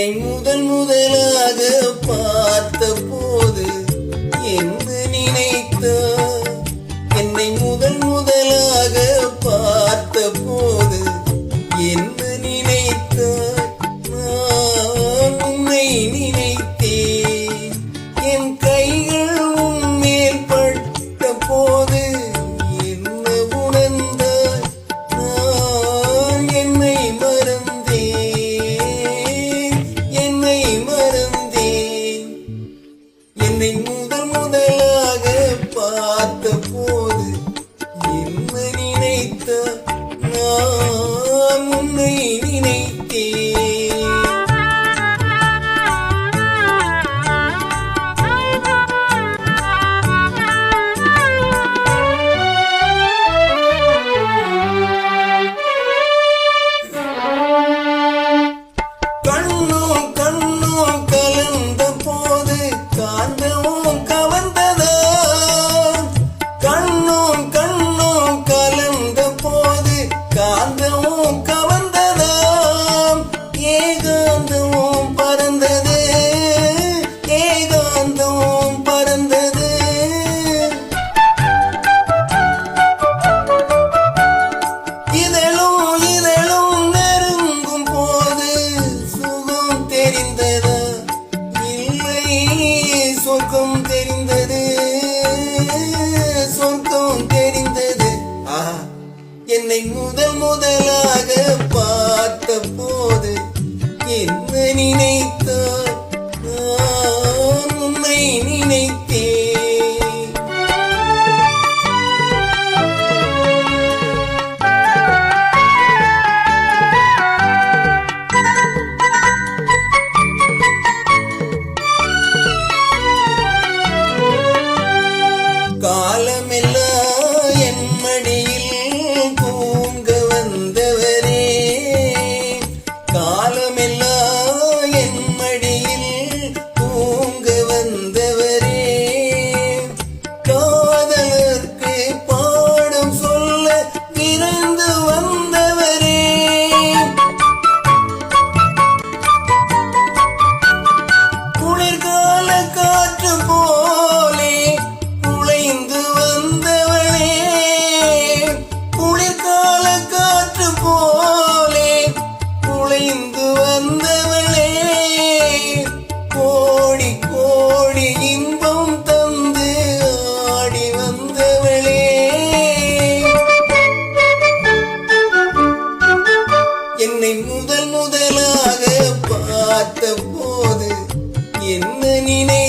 என்னை முதல் முதலாக சொர்க்கம் தெரிந்தது. சொர்க்கம் தெரிந்தது. என்னை முதல் முதலாக பார்த்த போது என்ன நினைத்தார் உன்னை நினைத்த மணி இந்து வந்தவளே கோடி கோடி இன்பம் தந்து ஆடி வந்தவளே. என்னை முதல் முதலாக பார்த்த போது என்ன நினை